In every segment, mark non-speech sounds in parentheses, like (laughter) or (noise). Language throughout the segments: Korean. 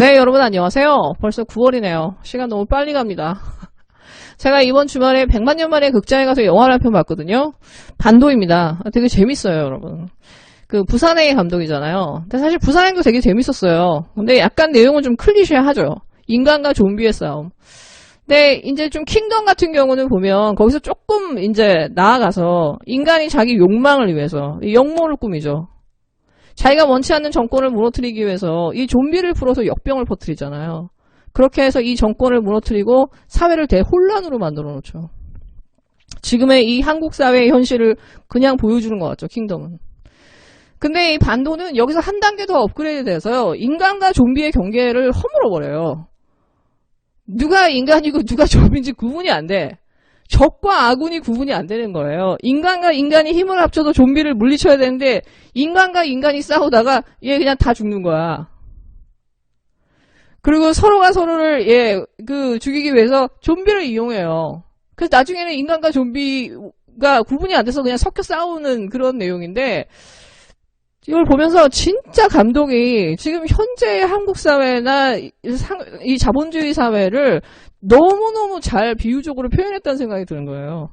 네, 여러분 안녕하세요. 벌써 9월이네요. 시간 너무 빨리 갑니다. (laughs) 제가 이번 주말에 100만 년 만에 극장에 가서 영화를 한 편 봤거든요. 반도입니다. 되게 재밌어요, 여러분. 그 부산행 감독이잖아요. 근데 사실 부산행도 되게 재밌었어요. 근데 약간 내용은 좀 클리셰하죠. 인간과 좀비의 싸움. 근데 이제 좀 킹덤 같은 경우는 보면 거기서 조금 이제 나아가서 인간이 자기 욕망을 위해서 영모를 꾸미죠. 자기가 원치 않는 정권을 무너뜨리기 위해서 이 좀비를 풀어서 역병을 퍼뜨리잖아요. 그렇게 해서 이 정권을 무너뜨리고 사회를 대혼란으로 만들어 놓죠. 지금의 이 한국 사회의 현실을 그냥 보여주는 것 같죠, 킹덤은. 근데 이 반도는 여기서 한 단계 더 업그레이드 돼서요, 인간과 좀비의 경계를 허물어버려요. 누가 인간이고 누가 (laughs) 좀비인지 구분이 안 돼. 적과 아군이 구분이 안 되는 거예요. 인간과 인간이 힘을 합쳐서 좀비를 물리쳐야 되는데 인간과 인간이 싸우다가 얘 그냥 다 죽는 거야. 그리고 서로가 서로를 예, 그 죽이기 위해서 좀비를 이용해요. 그래서 나중에는 인간과 좀비가 구분이 안 돼서 그냥 섞여 싸우는 그런 내용인데 이걸 보면서 진짜 감독이 지금 현재의 한국 사회나 이 자본주의 사회를 너무너무 잘 비유적으로 표현했다는 생각이 드는 거예요.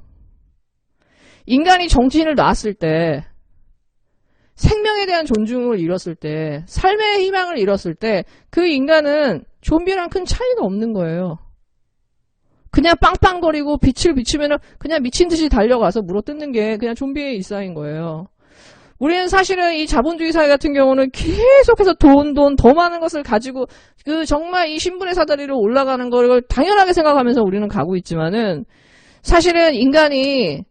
인간이 정신을 놨을 때, 생명에 대한 존중을 잃었을 때, 삶의 희망을 잃었을 때, 그 인간은 좀비랑 큰 차이가 없는 거예요. 그냥 빵빵거리고 빛을 비추면 그냥 미친 듯이 달려가서 물어 뜯는 게 그냥 좀비의 일상인 거예요. 우리는 사실은 이 자본주의 사회 같은 경우는 계속해서 돈, 돈, 더 많은 것을 가지고 그 정말 이 신분의 사다리로 올라가는 걸 당연하게 생각하면서 우리는 가고 있지만은 사실은 인간이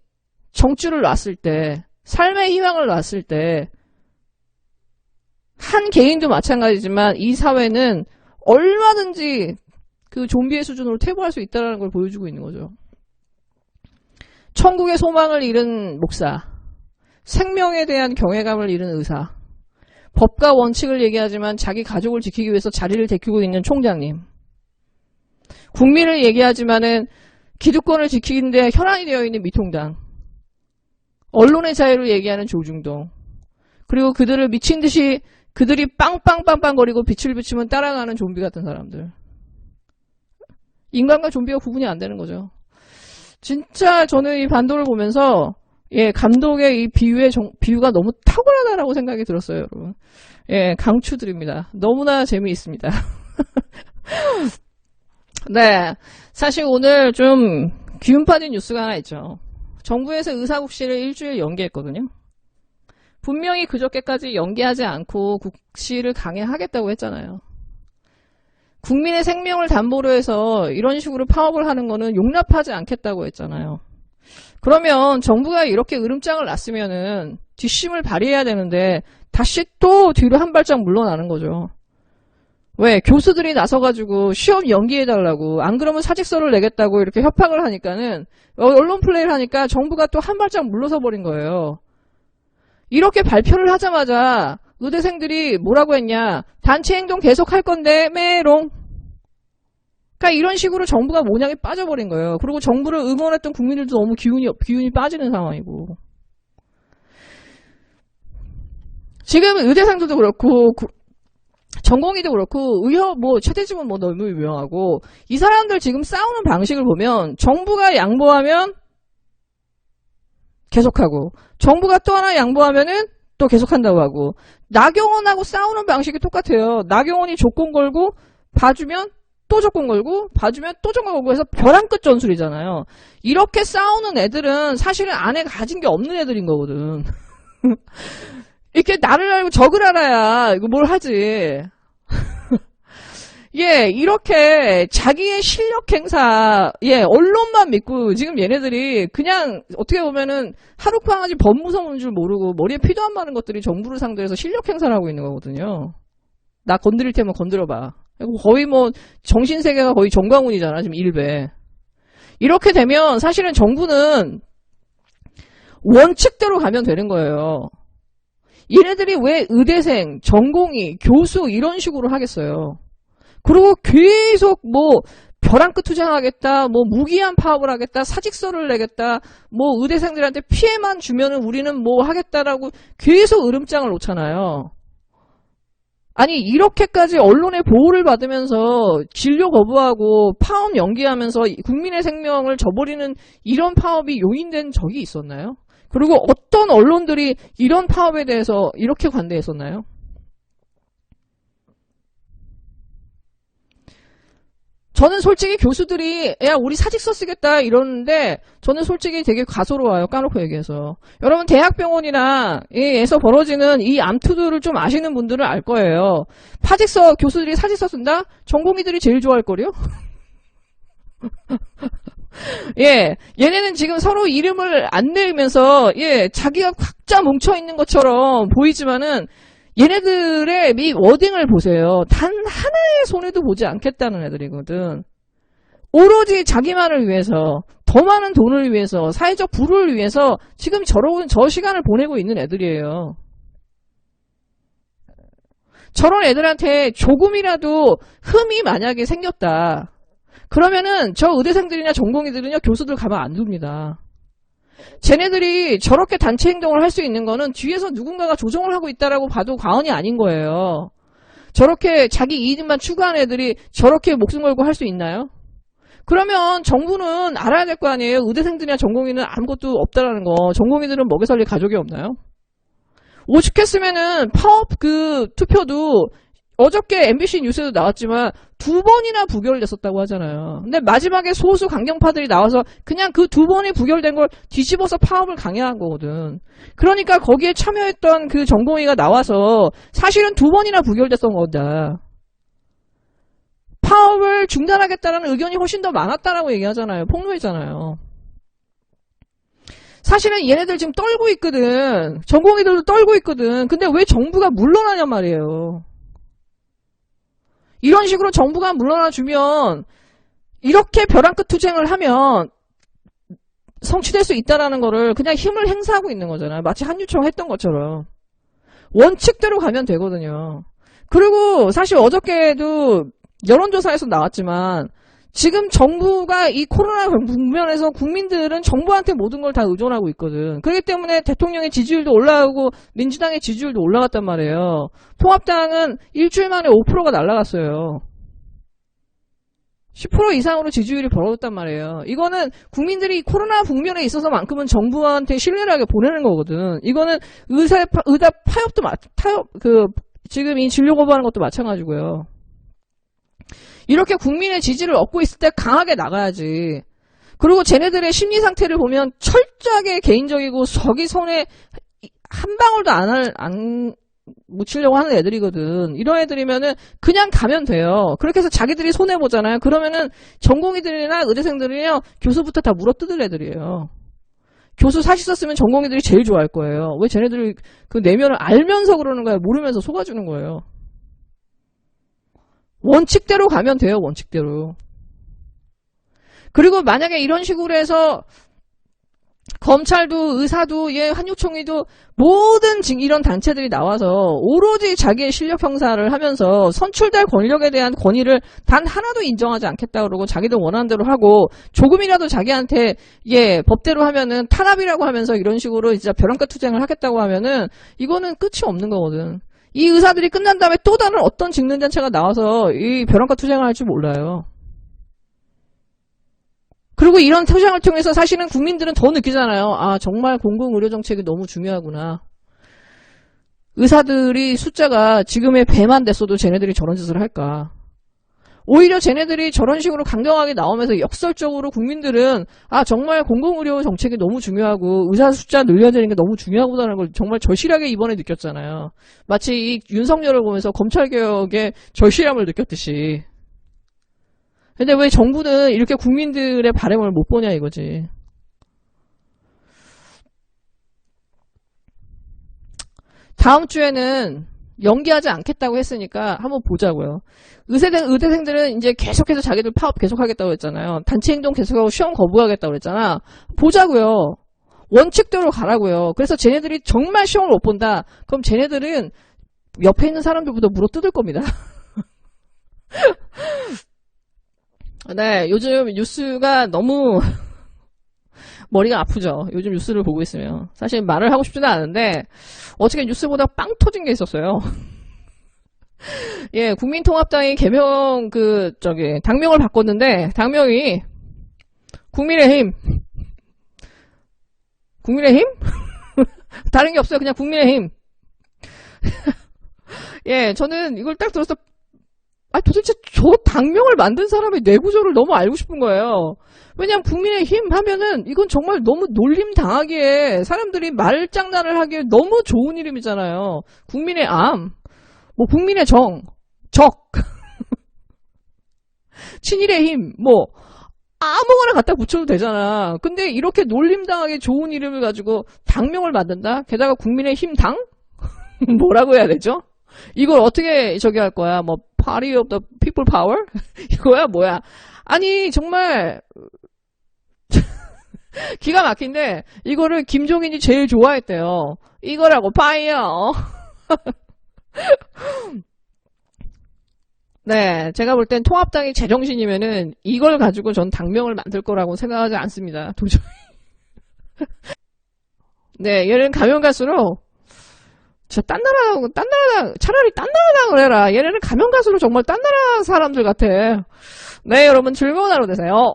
정주를 놨을 때, 삶의 희망을 놨을 때, 한 개인도 마찬가지지만 이 사회는 얼마든지 그 좀비의 수준으로 퇴보할 수 있다는 걸 보여주고 있는 거죠. 천국의 소망을 잃은 목사, 생명에 대한 경외감을 잃은 의사, 법과 원칙을 얘기하지만 자기 가족을 지키기 위해서 자리를 데키고 있는 총장님, 국민을 얘기하지만은 기득권을 지키는데 혈안이 되어 있는 미통당, 언론의 자유를 얘기하는 조중동, 그리고 그들을 미친 듯이 그들이 빵빵빵빵거리고 빛을 비추면 따라가는 좀비 같은 사람들. 인간과 좀비가 구분이 안 되는 거죠. 진짜 저는 이 반도를 보면서 예, 감독의 이 비유의 정, 비유가 너무 탁월하다라고 생각이 들었어요, 여러분. 예, 강추드립니다. 너무나 재미있습니다. (laughs) 네. 사실 오늘 좀 기운 빠진 뉴스가 하나 있죠. 정부에서 의사국시를 일주일 연기했거든요. 분명히 그저께까지 연기하지 않고 국시를 강행하겠다고 했잖아요. 국민의 생명을 담보로 해서 이런 식으로 파업을 하는 거는 용납하지 않겠다고 했잖아요. 그러면 정부가 이렇게 으름장을 놨으면은 뒷심을 발휘해야 되는데 다시 또 뒤로 한 발짝 물러나는 거죠. 왜? 교수들이 나서가지고 시험 연기해달라고 안 그러면 사직서를 내겠다고 이렇게 협박을 하니까는 언론 플레이를 하니까 정부가 또 한 발짝 물러서 버린 거예요. 이렇게 발표를 하자마자 의대생들이 뭐라고 했냐 단체 행동 계속 할 건데 메롱 그러니까 이런 식으로 정부가 모양에 빠져버린 거예요. 그리고 정부를 응원했던 국민들도 너무 기운이 기운이 빠지는 상황이고. 지금 의대생들도 그렇고 구, 전공의도 그렇고 의협 뭐 최대집은 뭐 너무 유명하고 이 사람들 지금 싸우는 방식을 보면 정부가 양보하면 계속하고 정부가 또 하나 양보하면은 또 계속한다고 하고 나경원하고 싸우는 방식이 똑같아요. 나경원이 조건 걸고 봐주면 또 조건 걸고 봐주면 또 조건 걸고 해서 벼랑 끝 전술이잖아요. 이렇게 싸우는 애들은 사실은 안에 가진 게 없는 애들인 거거든. (laughs) 이렇게 나를 알고 적을 알아야 이거 뭘 하지. (laughs) 예, 이렇게 자기의 실력 행사, 예, 언론만 믿고 지금 얘네들이 그냥 어떻게 보면은 하루팡아지 법무성인 줄 모르고 머리에 피도 안 마는 것들이 정부를 상대해서 실력 행사를 하고 있는 거거든요. 나 건드릴 테면 건드려봐. 거의 뭐 정신 세계가 거의 정광훈이잖아 지금 일배 이렇게 되면 사실은 정부는 원칙대로 가면 되는 거예요. 얘네들이 왜 의대생, 전공의, 교수 이런 식으로 하겠어요. 그리고 계속 뭐 벼랑 끝 투쟁하겠다, 뭐 무기한 파업을 하겠다, 사직서를 내겠다, 뭐 의대생들한테 피해만 주면은 우리는 뭐 하겠다라고 계속 으름장을 놓잖아요. 아니 이렇게까지 언론의 보호를 받으면서 진료 거부하고 파업 연기하면서 국민의 생명을 저버리는 이런 파업이 용인된 적이 있었나요? 그리고 어떤 언론들이 이런 파업에 대해서 이렇게 관대했었나요? 저는 솔직히 교수들이 야 우리 사직서 쓰겠다. 이러는데 저는 솔직히 되게 가소로워요. 까놓고 얘기해서. 여러분 대학병원이나 에서 벌어지는 이 암투들을 좀 아시는 분들은 알 거예요 파직서 교수들이 사직서 쓴다? 전공의들이 제일 좋아할 거요? (laughs) 예, 얘네는 지금 서로 이름을 안 내면서 예 자기가 각자 뭉쳐 있는 것처럼 보이지만은 얘네들의 이 워딩을 보세요. 단 하나의 손해도 보지 않겠다는 애들이거든. 오로지 자기만을 위해서, 더 많은 돈을 위해서, 사회적 부를 위해서 지금 저러고 저 시간을 보내고 있는 애들이에요. 저런 애들한테 조금이라도 흠이 만약에 생겼다. 그러면은 저 의대생들이나 전공의들은요 교수들 가만 안 둡니다. 쟤네들이 저렇게 단체 행동을 할 수 있는 거는 뒤에서 누군가가 조정을 하고 있다라고 봐도 과언이 아닌 거예요. 저렇게 자기 이익만 추구하는 애들이 저렇게 목숨 걸고 할 수 있나요? 그러면 정부는 알아야 될 거 아니에요. 의대생들이나 전공의는 아무것도 없다라는 거. 전공의들은 먹여 살릴 가족이 없나요? 오죽했으면은 파업 그 투표도 어저께 MBC 뉴스에도 나왔지만 두 번이나 부결됐었다고 하잖아요. 근데 마지막에 소수 강경파들이 나와서 그냥 그 두 번이 부결된 걸 뒤집어서 파업을 강행한 거거든. 그러니까 거기에 참여했던 그 전공의가 나와서 사실은 두 번이나 부결됐던 거다. 파업을 중단하겠다는 의견이 훨씬 더 많았다라고 얘기하잖아요. 폭로했잖아요. 사실은 얘네들 지금 떨고 있거든. 전공의들도 떨고 있거든. 근데 왜 정부가 물러나냔 말이에요. 이런 식으로 정부가 물러나 주면 이렇게 벼랑 끝 투쟁을 하면 성취될 수 있다라는 거를 그냥 힘을 행사하고 있는 거잖아요. 마치 한유총 했던 것처럼. 원칙대로 가면 되거든요. 그리고 사실 어저께도 여론조사에서 나왔지만 지금 정부가 이 코로나 국면에서 국민들은 정부한테 모든 걸 다 의존하고 있거든. 그렇기 때문에 대통령의 지지율도 올라가고 민주당의 지지율도 올라갔단 말이에요. 통합당은 일주일 만에 5%가 날라갔어요. 10% 이상으로 지지율이 벌어졌단 말이에요. 이거는 국민들이 코로나 국면에 있어서만큼은 정부한테 신뢰하게 보내는 거거든. 이거는 의사 의사 파업도 마, 타협 그 지금 이 진료 거부하는 것도 마찬가지고요. 이렇게 국민의 지지를 얻고 있을 때 강하게 나가야지. 그리고 쟤네들의 심리 상태를 보면 철저하게 개인적이고 저기 손에 한 방울도 안, 할, 안 묻히려고 하는 애들이거든. 이런 애들이면은 그냥 가면 돼요. 그렇게 해서 자기들이 손해보잖아요. 그러면은 전공의들이나 의대생들이요, 교수부터 다 물어뜯을 애들이에요. 교수 사실 썼으면 전공의들이 제일 좋아할 거예요. 왜 쟤네들이 그 내면을 알면서 그러는 거야? 모르면서 속아주는 거예요. 원칙대로 가면 돼요, 원칙대로. 그리고 만약에 이런 식으로 해서 검찰도 의사도 예 한육총리도 모든 이런 단체들이 나와서 오로지 자기의 실력 형사를 하면서 선출될 권력에 대한 권위를 단 하나도 인정하지 않겠다 그러고 자기들 원하는 대로 하고 조금이라도 자기한테 예 법대로 하면은 탄압이라고 하면서 이런 식으로 진짜 벼랑끝 투쟁을 하겠다고 하면은 이거는 끝이 없는 거거든. 이 의사들이 끝난 다음에 또 다른 어떤 직능단체가 나와서 이 벼랑과 투쟁을 할줄 몰라요. 그리고 이런 투쟁을 통해서 사실은 국민들은 더 느끼잖아요. 아, 정말 공공의료 정책이 너무 중요하구나. 의사들이 숫자가 지금의 배만 됐어도 쟤네들이 저런 짓을 할까. 오히려 쟤네들이 저런 식으로 강경하게 나오면서 역설적으로 국민들은 아 정말 공공의료 정책이 너무 중요하고 의사 숫자 늘려드리는 게 너무 중요하구나라는 걸 정말 절실하게 이번에 느꼈잖아요. 마치 이 윤석열을 보면서 검찰개혁의 절실함을 느꼈듯이. 근데 왜 정부는 이렇게 국민들의 바램을 못 보냐 이거지. 다음 주에는 연기하지 않겠다고 했으니까 한번 보자고요. 의대생, 의대생들은 이제 계속해서 자기들 파업 계속하겠다고 했잖아요. 단체 행동 계속하고 시험 거부하겠다고 그랬잖아. 보자고요. 원칙대로 가라고요. 그래서 쟤네들이 정말 시험을 못 본다. 그럼 쟤네들은 옆에 있는 사람들보다 물어 뜯을 겁니다. (laughs) 네, 요즘 뉴스가 너무 머리가 아프죠. 요즘 뉴스를 보고 있으면. 사실 말을 하고 싶지는 않은데 어떻게 뉴스보다 빵 터진 게 있었어요. (laughs) 예, 국민통합당이 개명, 그, 저기, 당명을 바꿨는데, 당명이, 국민의힘. 국민의힘? (laughs) 다른 게 없어요. 그냥 국민의힘. (laughs) 예, 저는 이걸 딱 들어서, 아, 도대체 저 당명을 만든 사람의 뇌구조를 너무 알고 싶은 거예요. 왜냐면 국민의힘 하면은 이건 정말 너무 놀림 당하기에 사람들이 말장난을 하기에 너무 좋은 이름이잖아요. 국민의 암, 뭐 국민의 정, 적, (laughs) 친일의 힘, 뭐 아무거나 갖다 붙여도 되잖아. 근데 이렇게 놀림 당하기 좋은 이름을 가지고 당명을 만든다? 게다가 국민의 힘 당? (laughs) 뭐라고 해야 되죠? 이걸 어떻게 저기 할 거야? 뭐 Party of the People Power? (laughs) 이거야 뭐야? 아니 정말 (laughs) 기가 막힌데 이거를 김종인이 제일 좋아했대요. 이거라고 파이어. (laughs) 네, 제가 볼 땐 통합당이 제정신이면은 이걸 가지고 전 당명을 만들 거라고 생각하지 않습니다. 도저히. 네, 얘는 가면 갈수록 저딴 나라, 딴 나라, 차라리 딴 나라당을 해라. 얘네는 가면 갈수록 정말 딴 나라 사람들 같아. 네, 여러분 즐거운 하루 되세요.